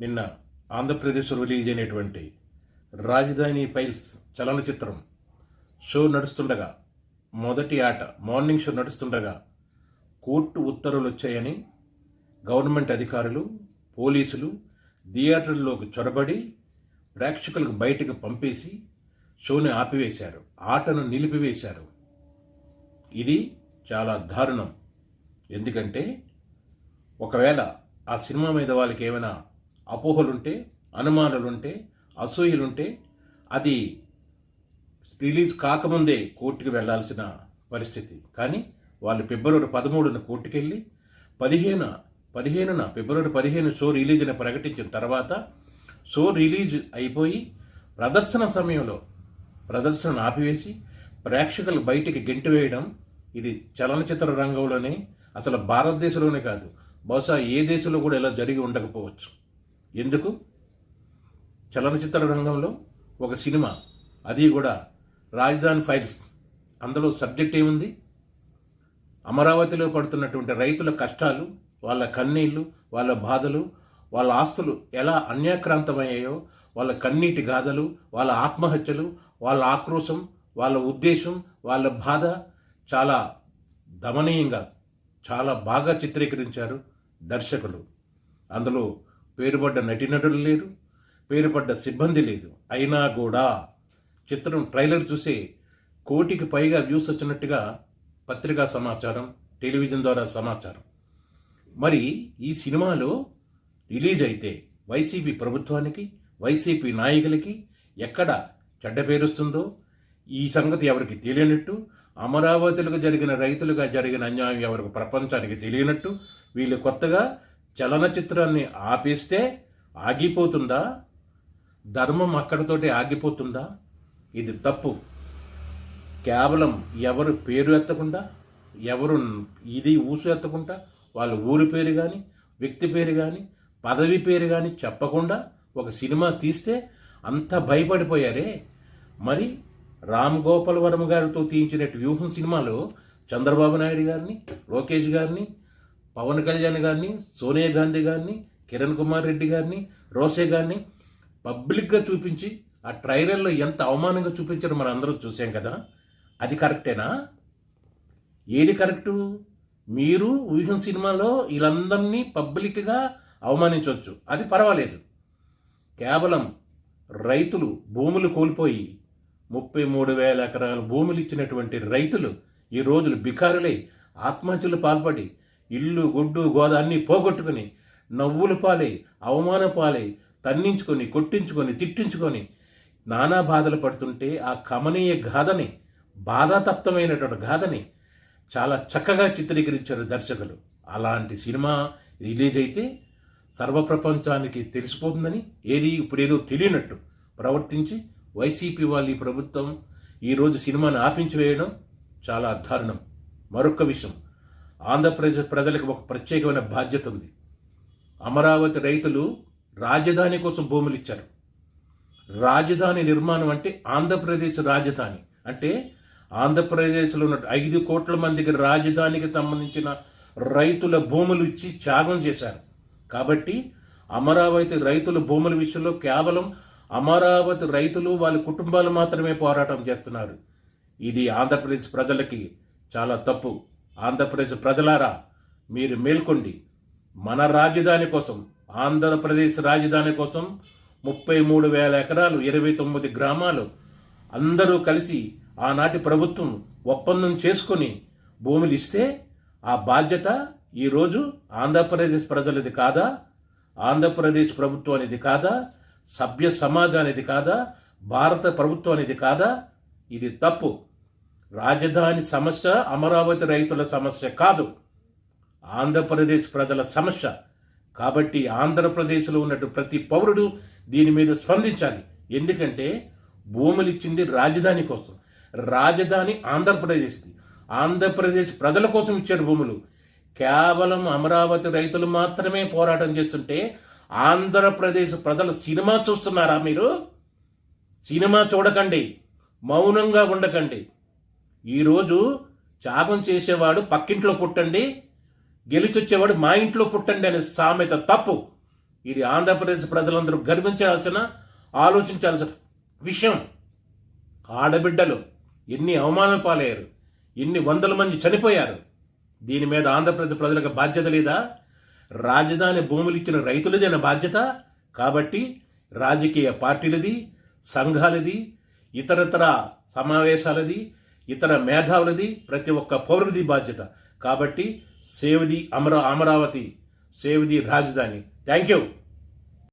నిన్న ఆంధ్రప్రదేశ్ రిలీజ్ అయినటువంటి రాజధాని ఫైల్స్ చలనచిత్రం షో నడుస్తుండగా మొదటి ఆట మార్నింగ్ షో నడుస్తుండగా కోర్టు ఉత్తర్వులు వచ్చాయని గవర్నమెంట్ అధికారులు పోలీసులు థియేటర్లోకి చొరబడి ప్రేక్షకులకు బయటకు పంపేసి షోని ఆపివేశారు ఆటను నిలిపివేశారు. ఇది చాలా దారుణం. ఎందుకంటే ఒకవేళ ఆ సినిమా మీద వాళ్ళకి ఏమైనా అపోహలుంటే అనుమానాలుంటే అసూయలుంటే అది రిలీజ్ కాకముందే కోర్టుకు వెళ్ళాల్సిన పరిస్థితి. కానీ వాళ్ళు ఫిబ్రవరి పదమూడున కోర్టుకెళ్ళి పదిహేను పదిహేనున ఫిబ్రవరి పదిహేను షో రిలీజ్ అని ప్రకటించిన తర్వాత షో రిలీజ్ అయిపోయి ప్రదర్శన సమయంలో ప్రదర్శనను ఆపివేసి ప్రేక్షకులు బయటికి గెంటి వేయడం ఇది చలనచిత్ర రంగంలోనే అసలు భారతదేశంలోనే కాదు బహుశా ఏ దేశంలో కూడా ఇలా జరిగి ఉండకపోవచ్చు. ఎందుకు? చలనచిత్ర రంగంలో ఒక సినిమా అది కూడా రాజధాని ఫైల్స్. అందులో సబ్జెక్ట్ ఏముంది? అమరావతిలో పడుతున్నటువంటి రైతుల కష్టాలు వాళ్ళ కన్నీళ్ళు వాళ్ళ బాధలు వాళ్ళ ఆస్తులు ఎలా అన్యాక్రాంతమయ్యాయో వాళ్ళ కన్నీటి గాథలు వాళ్ళ ఆత్మహత్యలు వాళ్ళ ఆక్రోశం వాళ్ళ ఉద్దేశం వాళ్ళ బాధ చాలా దమనీయంగా చాలా బాగా చిత్రీకరించారు దర్శకులు. అందులో పేరుపడ్డ నటీనటులు లేరు పేరుపడ్డ సిబ్బంది లేదు. అయినా కూడా చిత్రం ట్రైలర్ చూసి కోటికి పైగా వ్యూస్ వచ్చినట్టుగా పత్రికా సమాచారం టెలివిజన్ ద్వారా సమాచారం. మరి ఈ సినిమాలో రిలీజ్ అయితే వైసీపీ ప్రభుత్వానికి వైసీపీ నాయకులకి ఎక్కడ చెడ్డ పేరుస్తుందో ఈ సంగతి ఎవరికి తెలియనట్టు అమరావతిలకు జరిగిన రైతులుగా జరిగిన అన్యాయం ఎవరికి ప్రపంచానికి తెలియనట్టు వీళ్ళు కొత్తగా చలనచిత్రాన్ని ఆపేస్తే ఆగిపోతుందా? ధర్మం అక్కడతోటి ఆగిపోతుందా? ఇది తప్పు. కేవలం ఎవరు పేరు ఎత్తకుండా ఎవరు ఇది ఊసు ఎత్తకుండా వాళ్ళ ఊరి పేరు కానీ వ్యక్తి పేరు కానీ పదవి పేరు కానీ చెప్పకుండా ఒక సినిమా తీస్తే అంత భయపడిపోయారే. మరి రామ్ గోపాల్ వర్మ గారితో తీయించినట్టు వ్యూహం సినిమాలో చంద్రబాబు నాయుడు గారిని లోకేష్ గారిని పవన్ కళ్యాణ్ గారిని సోనియా గాంధీ గారిని కిరణ్ కుమార్ రెడ్డి గారిని రోసే గారిని పబ్లిక్గా చూపించి ఆ ట్రైలర్లో ఎంత అవమానంగా చూపించారో మనం అందరం చూసాం కదా. అది కరెక్టేనా? ఏది కరెక్టు? మీరు ఊహం సినిమాలో వీళ్ళందరినీ పబ్లిక్గా అవమానించవచ్చు. అది పర్వాలేదు. కేవలం రైతులు భూములు కోల్పోయి ముప్పై మూడు వేల ఎకరాల భూములు ఇచ్చినటువంటి రైతులు ఈ రోజులు బికారులై ఆత్మహత్యలు పాల్పడి ఇల్లు గుడ్డు గోద అన్నీ పోగొట్టుకుని నవ్వులు పాలై అవమాన పాలై తన్నించుకొని కొట్టించుకొని తిట్టించుకొని నానా బాధలు పడుతుంటే ఆ కమనీయ గాథని బాధాతప్తమైనటువంటి గాథని చాలా చక్కగా చిత్రీకరించారు దర్శకులు. అలాంటి సినిమా రిలీజ్ అయితే సర్వప్రపంచానికి తెలిసిపోతుందని ఏది ఇప్పుడేదో తెలియనట్టు ప్రవర్తించి వైసీపీ వాళ్ళ ఈ ప్రభుత్వం ఈరోజు సినిమాను ఆపించి వేయడం చాలా దారుణం. మరొక విషయం. ఆంధ్రప్రదేశ్ ప్రజలకు ఒక ప్రత్యేకమైన బాధ్యత ఉంది. అమరావతి రైతులు రాజధాని కోసం భూములు ఇచ్చారు. రాజధాని నిర్మాణం అంటే ఆంధ్రప్రదేశ్ రాజధాని. అంటే ఆంధ్రప్రదేశ్లో ఉన్న ఐదు కోట్ల మందికి రాజధానికి సంబంధించిన రైతుల భూములు ఇచ్చి త్యాగం చేశారు. కాబట్టి అమరావతి రైతుల భూముల విషయంలో కేవలం అమరావతి రైతులు వాళ్ళ కుటుంబాలు మాత్రమే పోరాటం చేస్తున్నారు. ఇది ఆంధ్రప్రదేశ్ ప్రజలకి చాలా తప్పు. ఆంధ్రప్రదేశ్ ప్రజలారా మీరు మేల్కొండి. మన రాజధాని కోసం ఆంధ్రప్రదేశ్ రాజధాని కోసం ముప్పై మూడు వేల ఎకరాలు ఇరవై తొమ్మిది గ్రామాలు అందరూ కలిసి ఆనాటి ప్రభుత్వం ఒప్పందం చేసుకొని భూములు ఇస్తే ఆ బాధ్యత ఈరోజు ఆంధ్రప్రదేశ్ ప్రజలది కాదా? ఆంధ్రప్రదేశ్ ప్రభుత్వం అనేది కాదా? సభ్య సమాజానిది కాదా? భారత ప్రభుత్వం అనేది కాదా? ఇది తప్పు. రాజధాని సమస్య అమరావతి రైతుల సమస్య కాదు. ఆంధ్రప్రదేశ్ ప్రజల సమస్య. కాబట్టి ఆంధ్రప్రదేశ్లో ఉన్నట్టు ప్రతి పౌరుడు దీని మీద స్పందించాలి. ఎందుకంటే భూములు ఇచ్చింది రాజధాని కోసం. రాజధాని ఆంధ్రప్రదేశ్ది. ఆంధ్రప్రదేశ్ ప్రజల కోసం ఇచ్చాడు భూములు. కేవలం అమరావతి రైతులు మాత్రమే పోరాటం చేస్తుంటే ఆంధ్రప్రదేశ్ ప్రజలు సినిమా చూస్తున్నారా మీరు? సినిమా చూడకండి. మౌనంగా ఉండకండి. ఈరోజు త్యాగం చేసేవాడు పక్కింట్లో పుట్టండి గెలిచొచ్చేవాడు మా ఇంట్లో పుట్టండి అనే సామెత తప్పు. ఇది ఆంధ్రప్రదేశ్ ప్రజలందరూ గర్వించాల్సిన ఆలోచించాల్సిన విషయం. ఆడబిడ్డలు ఎన్ని అవమానాలు పాలయ్యారు ఎన్ని వందల మంది చనిపోయారు దీని మీద ఆంధ్రప్రదేశ్ ప్రజలకు బాధ్యత లేదా? రాజధాని భూములు ఇచ్చిన రైతులదైన బాధ్యత? కాబట్టి రాజకీయ పార్టీలది సంఘాలది ఇతరతర సమావేశాలది ఇతర మేధావులది ప్రతి ఒక్క పౌరుడిది బాధ్యత. కాబట్టి save the Amara Amaravati save the రాజధాని. Thank you